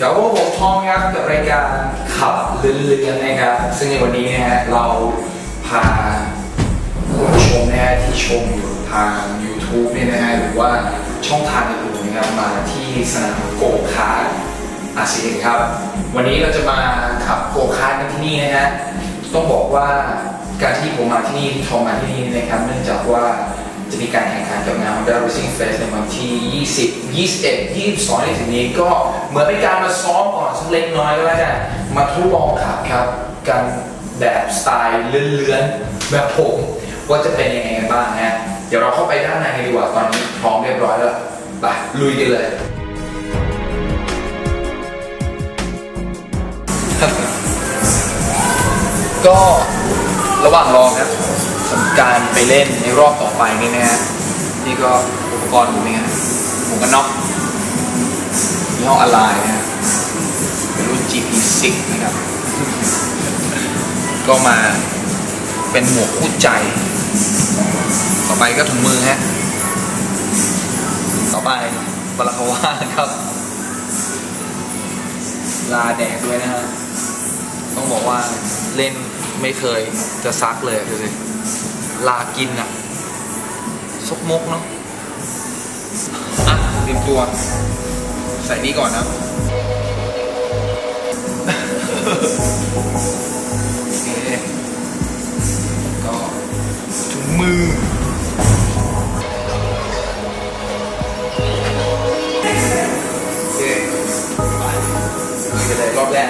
ครับผมพร้อมครับกับรายการขับเรือนๆนะครับ ซึ่งในวันนี้นะฮะเราพาผู้ชมนะฮะที่ชมอยู่ทาง YouTube เนี่ยนะฮะหรือว่าช่องทางอื่นๆนะครับมาที่สนามโกคาร์ดอาเซียนครับ วันนี้เราจะมาขับโกคาร์ดกันที่นี่นะฮะต้องบอกว่าการที่ผมมาที่นี่ที่ทอมมาที่นี่นะครับ เนื่องจากว่า จะมีการแข่งขันกับงาน Honda Racing Fest ในวันที่ 20 21 22ที่ถึงนี้ก็เหมือนเป็นการมาซ้อมก่อนสักเล็กน้อยก็แล้วกันมาทดลองขับครับกันแบบสไตล์เลื่อนๆ แบบผมว่าจะเป็นยังไงกันบ้างนะเดี๋ยวเราเข้าไปด้านในกันดีกว่าตอนนี้พร้อมเรียบร้อยแล้วไปลุยกันเลยก็ระหว่างรอครับสำหรับ การไปเล่นในรอบต่อไปนี่นะฮะนี่ก็อุปกรณ์ผมเองฮะหมวกกันน็อกยี่ห้ออะไรนะฮะรุ่น GP6 นะครับ ก็มาเป็นหมวกคู่ใจ ต่อไปก็ถุงมือฮะ ต่อไปบาลาคาว่าครับ ลาแดกด้วยนะฮะ ต้องบอกว่าเล่นไม่เคยจะซักเลยดูสิ ลากินอะซกมกเนาะอะเตรียมตัว ใส่นี่ก่อนนะโอเคก็ถุงมือโอเคไปลุยกันเลยรอบแรก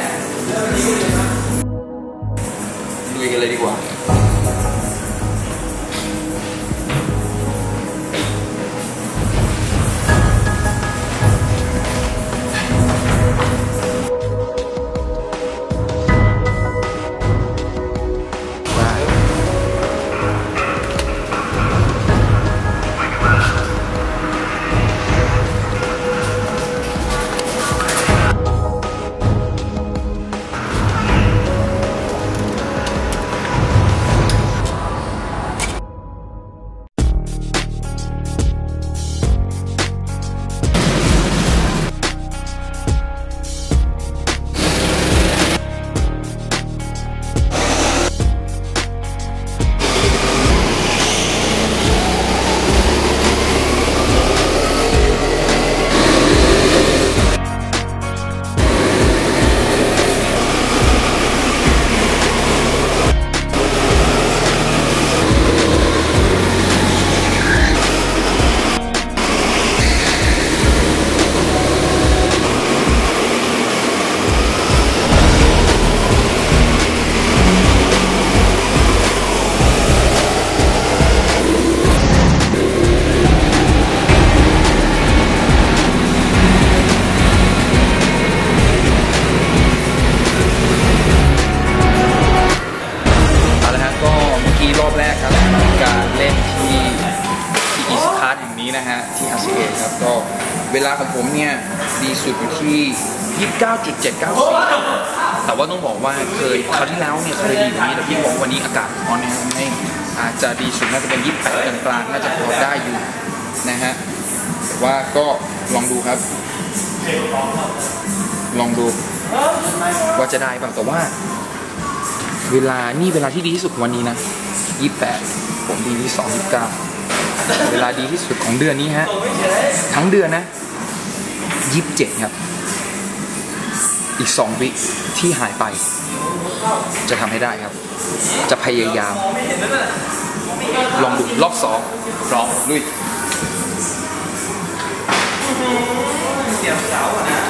การเล่นที่ที่อีสคาร์แห่งนี้นะฮะ ที่ RCA ครับก็เวลาของผมเนี่ย ดีสุดอยู่ที่ 29.794 แต่ว่าต้องบอกว่าเคยคราวที่แล้วเนี่ย เคยดีกว่านี้แต่พี่บอกวันนี้อากาศร้อนนะฮะไม่อาจจะดีสุดน่าจะเป็น 28กลางๆน่าจะพอได้อยู่นะฮะแต่ว่าก็ลองดูครับ ลองดูว่าจะได้เปล่าแต่ว่า เวลานี่เวลาที่ดีที่สุดวันนี้นะ 28ผมดีที่2 29เวลาดีที่สุดของเดือนนี้ฮะ ทั้งเดือนนะ27ครับ อีก2วิที่หายไป จะทำให้ได้ครับ จะพยายาม ลองดูรอบสองพร้อมลุย Thank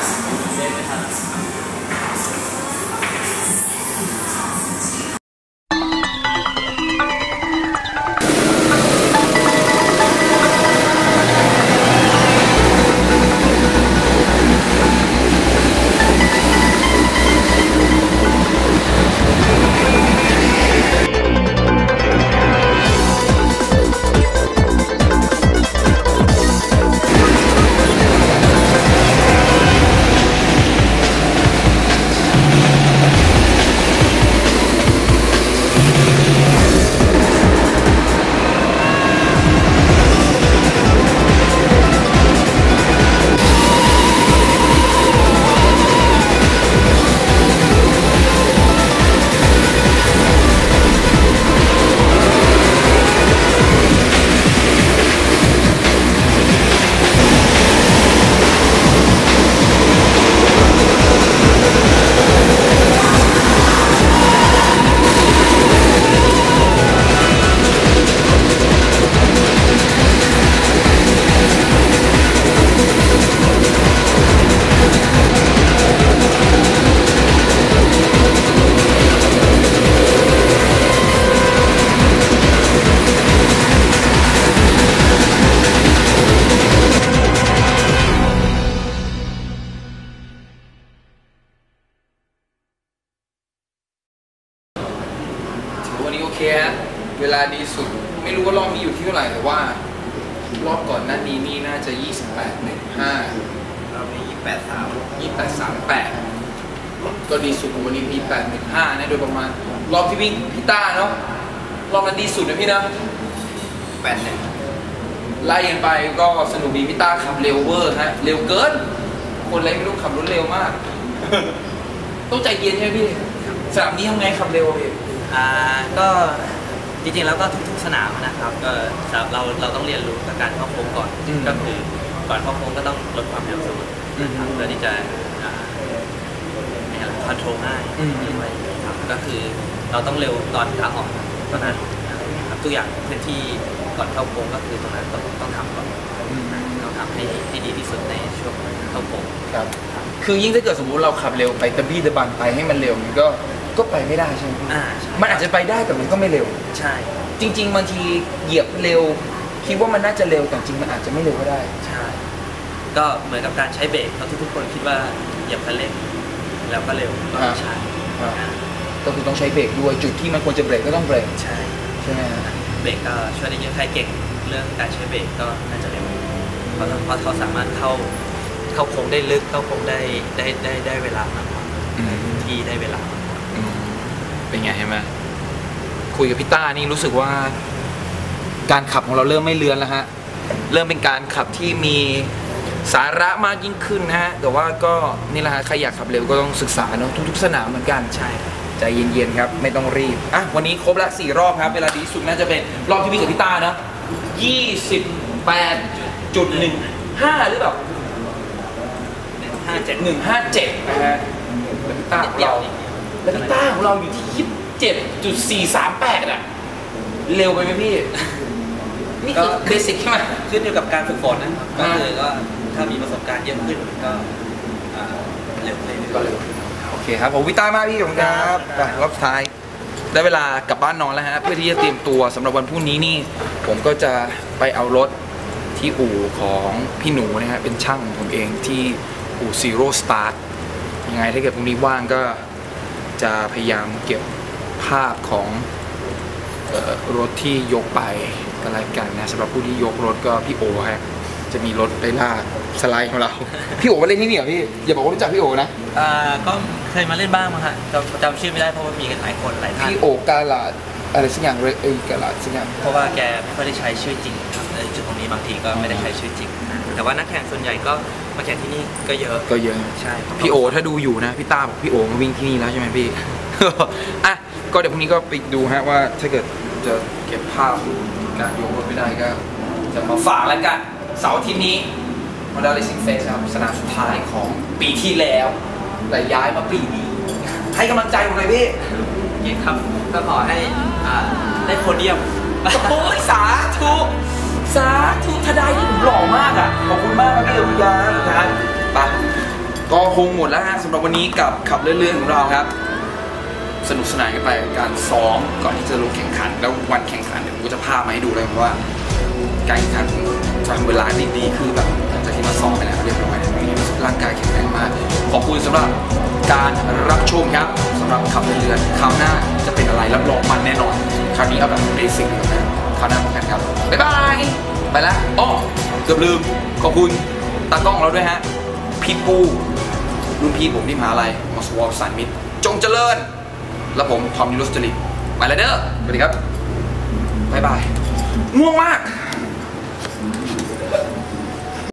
ไม่รู้ว่ารอบนี้อยู่ที่เท่าไหร่แต่ว่า รอบก่อนหน้านี้นี่น่าจะ 28 15 เรามียี่แปดสาม28 38 ก็ดีสุดของวันนี้มี8 15นะโดยประมาณ รอบที่วิ่งพี่ต้าเนาะรอบนั้นดีสุดนะพี่นะ แปดหนึ่งไล่กันไปก็สนุกดีพี่ต้าขับเร็วเวอร์ฮะเร็วเกิน คนอะไรไม่รู้ขับรถเร็วมาก ต้องใจเย็นใช่ไหมพี่สนามนี้ทำไงขับเร็วอะพี่อ่าก็ จริงๆแล้วก็ทุกๆสนามนะครับก็สำหรับเราเราต้องเรียนรู้กับการเข้าโค้งก่อนอืมก็คือก่อนเข้าโค้งก็ต้องลดความเร็วเสมอนะครับอืมเพื่อที่จะคอนโทรลง่ายอืม ด้วยครับก็คือเราต้องเร็วตอนขาออกเท่านั้นนะครับทุกอย่างพื้นที่ก่อนเข้าโค้งก็คือตรงนั้นต้องต้องทำก่อนต้องทำให้ให้ดีที่สุดในช่วงเข้าโค้ง ครับ คือยิ่งถ้าเกิดสมมติเราขับเร็วไปตะบี้ตะบันไปให้มันเร็วมันก็ ก็ไปไม่ได้ใช่ไหมพี่อ่าใช่มันอาจจะไปได้แต่มันก็ไม่เร็ว ใช่ จริง ๆบางทีเหยียบเร็ว คิดว่ามันน่าจะเร็วแต่จริงมันอาจจะไม่เร็วก็ได้ ใช่ ก็เหมือนกับการใช้เบรกเพราะทุกๆคนคิดว่าเหยียบคันเร่งแล้วก็เร็วก็ไม่ใช่อ่าก็คือต้องใช้เบรกด้วยจุดที่มันควรจะเบรกก็ต้องเบรกใช่ ใช่ไหมฮะเบรกก็ช่วยได้เยอะใครเก่งเรื่องการใช้เบรกก็น่าจะเร็วเพราะเพราะเขาสามารถเข้าเข้าโค้งได้ลึกเข้าโค้งได้ได้ได้ได้เวลามากกว่าอืมที่ได้เวลามากกว่าอืม เป็นไงเห็นไหมคุยกับพี่ต้านี่รู้สึกว่า การขับของเราเริ่มไม่เลือนแล้วฮะเริ่มเป็นการขับที่มีสาระมากยิ่งขึ้นนะฮะแต่ว่าก็นี่แหละฮะใครอยากขับเร็วก็ต้องศึกษาเนาะทุกๆสนามเหมือนกันใช่ ใจเย็นๆครับ ไม่ต้องรีบอะวันนี้ครบละสี่รอบครับ เวลาดีที่สุดน่าจะเป็นรอบที่วิ่งกับพี่ต้านะยี่สิบแปดจุดหนึ่งห้าหรือแบบห้าเจ็ดหนึ่งห้าเจ็ดนะฮะแล้วพี่ต้าของเรา แล้วพี่ต้าของเราอยู่ที่ยี่สิบเจ็ดจุดสี่สามแปดอะเร็วไปไหมพี่ นี่คือเบสิกใช่ไหมขึ้นอยู่กับการฝึกฝนนะก็อ่าคือก็ถ้ามีประสบการณ์เยอะขึ้นมันก็อ่าเร็วเลยก็เร็วโอเคครับผมพี่ต้ามากพี่ผมครับไปรอบสุดท้าย ได้เวลากลับบ้านนอนแล้วฮะ เพื่อที่จะเตรียมตัวสำหรับวันพรุ่งนี้นี่ ผมก็จะไปเอารถที่อู่ของพี่หนูนะฮะเป็นช่างของผมเองที่อู่ Zero Start ยังไงถ้าเกิดพรุ่งนี้ว่างก็ จะพยายามเก็บภาพของเอ่อรถที่ยกไปกันรายกันนะสำหรับผู้ที่ยกรถก็พี่โอฮะจะมีรถไดล่าสไลด์ของเรา พี่โอมาเล่นที่นี่เหรอพี่อย่าบอกว่ารู้จักพี่โอนะอ่าก็เคยมาเล่นบ้างมั้งฮะจำจำชื่อไม่ได้เพราะว่ามีกันหลายคนหลายท่านพี่โอกาลาดอะไรสักอย่างเรเอยกาลาดสักอย่างเพราะว่าแกไม่ค่อยได้ใช้ชื่อจริงครับในจุดตรงนี้บางทีก็ไม่ได้ใช้ชื่อจริงนะ แต่ว่านักแข่งส่วนใหญ่ก็มาแข่งที่นี่ก็เยอะก็เยอะใช่ครับพี่โอถ้าดูอยู่นะพี่ต้าบอกพี่โอมาวิ่งที่นี่แล้วใช่ไหมพี่ อะก็เดี๋ยวพรุ่งนี้ก็ไปดูฮะว่าถ้าเกิดจะเก็บภาพการยกรถไม่ได้ก็ จะมาฝากแล้วกันเสาร์อาที่นี้มาดาลิซิงเฟสครับสนามสุดท้ายของปีที่แล้ว แต่ย้ายมาปีนี้ ให้กำลังใจผมหน่อยพี่ยินครับก็ขอให้อ่าได้โพเดียมโอ้ยสาธุ สาธุทนายที่ผมหล่อมากอะ ขอบคุณมากครับพี่เอ๋ยานะครับไปก็คงหมดแล้วฮะสำหรับวันนี้กับขับเรื่อยๆของเราครับ สนุกสนานกันไปกับการซ้อมก่อนที่จะลงแข่งขัน แล้ววันแข่งขันเดี๋ยวผมก็จะพามาให้ดูเลยว่า การแข่งขันผมทำเวลาด้ดีคือแบบหลังจากที่มาซ้อมไปแล้วเรียบร้อยร่างกายแข็งแรงมาก ขอบคุณสำหรับการรับชมครับสำหรับขับเรือคราวหน้าจะเป็นอะไรรับรองมันแน่นอน คราวนี้เอาแบบเบสิกนะ คราวหน้าพบกันครับ บ๊ายบาย ไปแล้วอ๋อเกือบลืม ขอบคุณตากล้องเราด้วยฮะ พี่ปูรุ่นพี่ผมที่มหาลัยมอสวอลสันมิตร จงเจริญ แล้วผมทอมยูรุสจริตไปแล้วเด้อสวัสดีครับ บ๊ายบาย ง่วงมาก